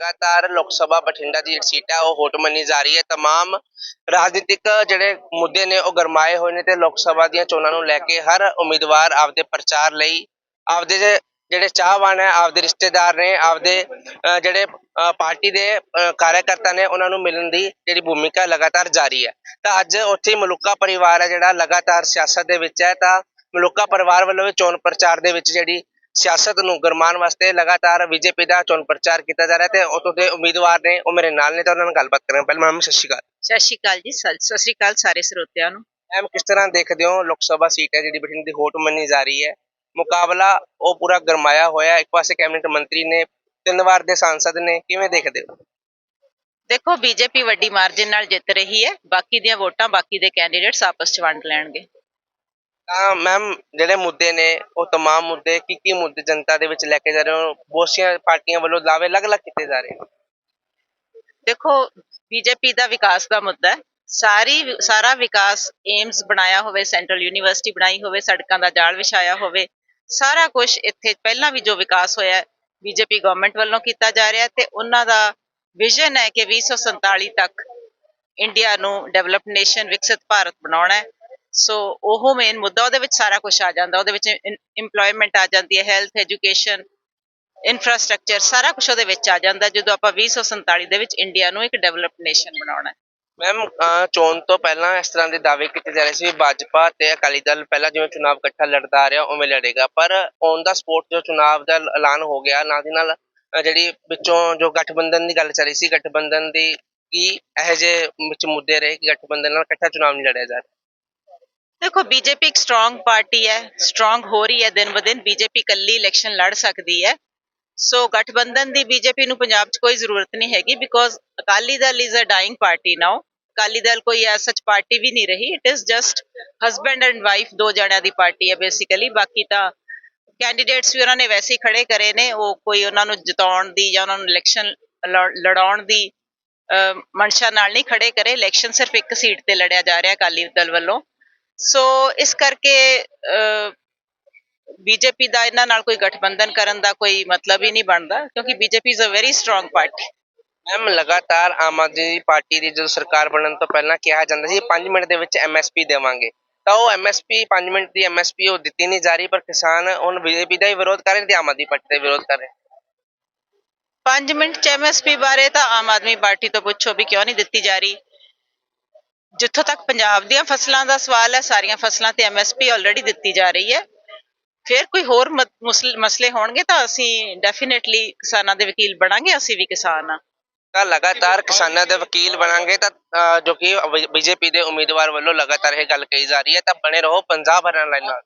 ਲਗਾਤਾਰ ਲੋਕ ਸਭਾ ਬਠਿੰਡਾ ਦੀ ਜਿਹੜੀ ਸੀਟ ਹੈ ਉਹ ਹੋਟ ਮੰਨੀ ਜਾ ਰਹੀ ਹੈ तमाम ਰਾਜਨੀਤਿਕ ਜਿਹੜੇ ਮੁੱਦੇ ਨੇ ਉਹ ਗਰਮਾਏ ਹੋਏ ਨੇ ਤੇ ਲੋਕ ਸਭਾ ਦੀਆਂ ਚੋਣਾਂ ਨੂੰ ਲੈ ਕੇ ਹਰ ਉਮੀਦਵਾਰ ਆਪਦੇ ਪ੍ਰਚਾਰ ਲਈ ਆਪਦੇ ਜੇ- ਜਿਹੜੇ ਚਾਹਵਾਨ ਹੈ ਆਪਦੇ ਰਿਸ਼ਤੇਦਾਰ ਨੇ ਆਪਦੇ ਅਹ, ਜਿਹੜੇ ਅਹ, ਪਾਰਟੀ ਦੇ ਅਹ, ਕਾਰਜਕਰਤਾ ਨੇ ਉਹਨਾਂ ਨੂੰ ਮਿਲਣ ਦੀ ਜਿਹੜੀ ਭੂਮਿਕਾ ਲਗਾਤਾਰ ਜਾਰੀ ਹੈ ਤਾਂ ਅੱਜ ਉੱਥੇ ਹੀ ਮਲੂਕਾ ਪਰਿਵਾਰ ਹੈ ਜਿਹੜਾ ਲਗਾਤਾਰ ਸਿਆਸਤ ਦੇ ਵਿੱਚ ਹੈ ਤਾਂ ਮਲੂਕਾ ਪਰਿਵਾਰ ਵੱਲੋਂ ਵੀ ਚੋਣ ਪ੍ਰਚਾਰ ਦੇ ਵਿੱਚ ਜਿਹੜੀ ਸਿਆਸਤ ਨੂੰ ਗਰਮਾਉਣ ਵਾਸਤੇ ਲਗਾਤਾਰ ਬੀਜੇਪੀ ਦਾ ਚੋਣ ਪ੍ਰਚਾਰ ਕੀਤਾ ਜਾ ਰਿਹਾ ਤੇ ਉਤੋਂ ਦੇ ਉਮੀਦਵਾਰ ਨੇ ਉਹ ਮੇਰੇ ਨਾਲ ਨੇ ਤਾਂ ਉਹਨਾਂ ਨਾਲ ਗੱਲਬਾਤ ਕਰਾਂਗੇ। ਪਹਿਲਾਂ ਮੈਮ ਸਤਿ ਸ਼੍ਰੀ ਅਕਾਲ। ਸਤਿ ਸ਼੍ਰੀ ਅਕਾਲ ਜੀ ਸਤਿ ਸ਼੍ਰੀ ਅਕਾਲ ਸਾਰੇ ਸਰੋਤਿਆਂ ਨੂੰ। ਮੈਮ ਕਿਸ ਤਰ੍ਹਾਂ ਦੇਖਦੇ ਹੋ ਲੋਕ ਸਭਾ ਸੀਟ ਹੈ ਜਿਹੜੀ ਬਠਿੰਡੇ ਦੀ ਹੋਟ ਮੰਨੀ ਜਾ ਰਹੀ ਹੈ? ਮੁਕਾਬਲਾ ਉਹ ਪੂਰਾ ਗਰਮਾਇਆ ਹੋਇਆ ਇੱਕ ਪਾਸੇ ਕੈਬਨਿਟ ਮੰਤਰੀ ਨੇ ਤਿੰਨ ਵਾਰ ਦੇ ਸਾਂਸਦ ਨੇ ਕਿਵੇਂ ਦੇਖਦੇ ਹੋ? ਦੇਖੋ ਬੀਜੇਪੀ ਵੱਡੀ ਮਾਰਜਿਨ ਨਾਲ ਜਿੱਤ ਰਹੀ ਹੈ ਬਾਕੀ ਦੀਆਂ ਵੋਟਾਂ ਬਾਕੀ ਦੇ ਕੈਂਡੀਡੇਟਸ ਆਪਸ ਚ ਵੰਡ ਲੈਣਗੇ। ਤਾਂ ਮੈਮ ਜਿਹੜੇ ਮੁੱਦੇ ਨੇ ਉਹ तमाम ਮੁੱਦੇ ਕੀ ਕੀ ਮੁੱਦੇ ਜਨਤਾ ਦੇ ਵਿੱਚ ਲੈ ਕੇ ਜਾ ਰਹੇ ਹੋ ਬਹੁਤ ਸਾਰੀਆਂ ਪਾਰਟੀਆਂ ਵੱਲੋਂ ਦਾਅਵੇ ਅਲੱਗ-ਅਲੱਗ ਕੀਤੇ ਜਾ ਰਹੇ ਨੇ ਦੇਖੋ ਬੀਜੇਪੀ ਦਾ ਵਿਕਾਸ ਦਾ ਮੁੱਦਾ ਹੈ ਸਾਰੀ ਸਾਰਾ ਵਿਕਾਸ ਏਮਸ ਬਣਾਇਆ ਹੋਵੇ ਸੈਂਟਰਲ ਯੂਨੀਵਰਸਿਟੀ ਬਣਾਈ ਹੋਵੇ ਸੜਕਾਂ ਦਾ ਜਾਲ ਵਿਛਾਇਆ ਹੋਵੇ ਸਾਰਾ ਕੁਝ ਇੱਥੇ ਪਹਿਲਾਂ ਵੀ ਜੋ ਵਿਕਾਸ ਹੋਇਆ ਹੈ ਬੀਜੇਪੀ ਗਵਰਨਮੈਂਟ ਵੱਲੋਂ ਕੀਤਾ ਜਾ ਰਿਹਾ ਹੈ ਤੇ ਉਹਨਾਂ ਦਾ ਵਿਜ਼ਨ ਹੈ ਕਿ 2047 ਤੱਕ ਇੰਡੀਆ ਨੂੰ ਡਿਵੈਲਪਡ ਨੇਸ਼ਨ ਵਿਕਸਿਤ ਭਾਰਤ ਬਣਾਉਣਾ ਹੈ ਸੋ ਉਹ ਮੇਨ ਮੁੱਦਾ ਉਹਦੇ ਵਿੱਚ ਸਾਰਾ ਕੁਝ ਆ ਜਾਂਦਾ। ਉਹਦੇ ਵਿੱਚ ਇੰਪਲੋਇਮੈਂਟ ਆ ਜਾਂਦੀ ਹੈ ਹੈਲਥ ਐਜੂਕੇਸ਼ਨ ਇਨਫਰਾਸਟ੍ਰਕਚਰ ਸਾਰਾ ਕੁਝ ਉਹਦੇ ਵਿੱਚ ਆ ਜਾਂਦਾ, ਜਦੋਂ ਆਪਾਂ 2047 ਦੇ ਵਿੱਚ ਇੰਡੀਆ ਨੂੰ ਇੱਕ ਡਿਵੈਲਪਡ ਨੇਸ਼ਨ ਬਣਾਉਣਾ ਹੈ। ਮੈਮ ਚੋਣ ਤੋਂ ਪਹਿਲਾਂ ਇਸ ਤਰ੍ਹਾਂ ਦੇ ਦਾਅਵੇ ਕੀਤੇ ਜਾ ਰਹੇ ਸੀ ਵੀ ਭਾਜਪਾ ਤੇ ਅਕਾਲੀ ਦਲ ਪਹਿਲਾਂ ਜਿਵੇਂ ਚੁਣਾਵ ਇਕੱਠਾ ਲੜਦਾ ਆ ਰਿਹਾ, ਉਵੇਂ ਲੜੇਗਾ। ਪਰ ਔਨ ਦਾ ਸਪੋਰਟ ਜੋ ਚੁਣਾਵ ਦਾ ਐਲਾਨ ਹੋ ਗਿਆ, ਨਾਲ ਦੀ ਨਾਲ ਜਿਹੜੀ ਵਿੱਚੋਂ ਜੋ ਗਠਬੰਧਨ ਦੀ ਗੱਲ ਚੱਲ ਰਹੀ ਸੀ, ਗਠਬੰਧਨ ਦੀ ਕੀ ਇਹੋ ਜਿਹੇ ਵਿੱਚ ਮੁੱਦੇ ਰਹੇ ਕਿ ਗਠਬੰਧਨ ਨਾਲ ਇਕੱਠਾ ਚੁਣਾਵ ਨਹੀਂ ਲੜਿਆ ਜਾ ਰਿਹਾ। ਦੇਖੋ ਬੀਜੇਪੀ ਇੱਕ ਸਟਰੋਂਗ ਪਾਰਟੀ ਹੈ ਸਟਰੋਂਗ ਹੋ ਰਹੀ ਹੈ ਦਿਨ ਬ ਦਿਨ ਬੀਜੇਪੀ ਇਕੱਲੀ ਇਲੈਕਸ਼ਨ ਲੜ ਸਕਦੀ ਹੈ। ਸੋ ਗਠਬੰਧਨ ਦੀ ਬੀਜੇਪੀ ਨੂੰ ਪੰਜਾਬ 'ਚ ਕੋਈ ਜ਼ਰੂਰਤ ਨਹੀਂ ਹੈਗੀ because Akali Dal is a dying party now Akali Dal ਕੋਈ ਐਸ ਸੱਚ ਪਾਰਟੀ ਵੀ ਨਹੀਂ ਰਹੀ it is just husband and wife ਦੋ ਜਣਿਆਂ ਦੀ ਪਾਰਟੀ ਹੈ ਬੇਸਿਕਲੀ ਬਾਕੀ ਤਾਂ ਕੈਂਡੀਡੇਟਸ ਵੀ ਉਹਨਾਂ ਨੇ ਵੈਸੇ ਹੀ ਖੜੇ ਕਰੇ ਨੇ ਉਹ ਕੋਈ ਉਹਨਾਂ ਨੂੰ ਜਿਤਾਉਣ ਦੀ ਜਾਂ ਉਹਨਾਂ ਨੂੰ ਇਲੈਕਸ਼ਨ ਲੜਾਉਣ ਦੀ ਅਹ, ਮਨਸ਼ਾ ਨਾਲ ਨਹੀਂ ਖੜੇ ਕਰੇ। ਇਲੈਕਸ਼ਨ ਸਿਰਫ ਇੱਕ ਸੀਟ ਤੇ ਲੜਿਆ ਜਾ ਰਿਹਾ ਅਕਾਲੀ ਦਲ ਵੱਲੋਂ। ਸੋ ਇਸ ਕਰਕੇ ਬੀਜੇਪੀ ਦਾ ਇਹਨਾਂ ਨਾਲ ਕੋਈ ਗਠਬੰਧਨ ਕਰਨ ਦਾ ਕੋਈ ਮਤਲਬ ਹੀ ਨਹੀਂ ਬਣਦਾ ਕਿਉਂਕਿ BJP is a very strong party ma'am ਲਗਾਤਾਰ ਆਮ ਆਦਮੀ ਪਾਰਟੀ ਦੀ ਜਦੋਂ ਸਰਕਾਰ ਬਣਨ ਤੋਂ ਪਹਿਲਾਂ ਕਿਹਾ ਜਾਂਦਾ ਸੀ 5 ਮਿੰਟ ਦੇ ਵਿੱਚ ਐਮਐਸਪੀ ਦੇਵਾਂਗੇ। ਤਾਂ ਉਹ ਐਮਐਸਪੀ 5 ਮਿੰਟ ਦੀ ਐਮਐਸਪੀ ਉਹ ਦਿੱਤੀ ਨਹੀਂ ਜਾ ਰਹੀ ਪਰ ਕਿਸਾਨ ਹੁਣ ਬੀਜੇਪੀ ਦਾ ਹੀ ਵਿਰੋਧ ਕਰ ਰਹੇ ਤੇ ਆਮ ਆਦਮੀ ਪਾਰਟੀ ਦਾ ਵਿਰੋਧ ਕਰ ਰਹੇ। 5 ਮਿੰਟ ਚ ਐਮਐਸਪੀ ਬਾਰੇ ਤਾਂ ਆਮ ਆਦਮੀ ਪਾਰਟੀ ਤੋਂ ਪੁੱਛੋ ਵੀ ਕਿਉਂ ਨਹੀਂ ਦਿੱਤੀ ਜਾ ਰਹੀ। ਜਿੱਥੋਂ ਤੱਕ ਪੰਜਾਬ ਦੀਆਂ ਫਸਲਾਂ ਦਾ ਸਵਾਲ ਹੈ, ਸਾਰੀਆਂ ਫਸਲਾਂ ਤੇ ਐਮਐਸਪੀ ਆਲਰੇਡੀ ਦਿੱਤੀ ਜਾ ਰਹੀ ਹੈ। ਫਿਰ ਕੋਈ ਹੋਰ ਮਸਲੇ ਹੋਣਗੇ ਤਾਂ ਅਸੀਂ ਡੈਫੀਨਿਟਲੀ ਕਿਸਾਨਾਂ ਦੇ ਵਕੀਲ ਬਣਾਂਗੇ, ਅਸੀਂ ਵੀ ਕਿਸਾਨ ਆ ਤਾਂ ਲਗਾਤਾਰ ਕਿਸਾਨਾਂ ਦੇ ਵਕੀਲ ਬਣਾਂਗੇ ਤਾਂ ਜੋ ਕਿ ਬੀਜੇਪੀ ਦੇ ਉਮੀਦਵਾਰ ਵੱਲੋਂ ਲਗਾਤਾਰ ਇਹ ਗੱਲ ਕਹੀ ਜਾ ਰਹੀ ਹੈ, ਤਾਂ ਬਣੇ ਰਹੋ ਪੰਜਾਬ ਹਰਿਆਣਾ ਲਾਈਨ ਨਾਲ।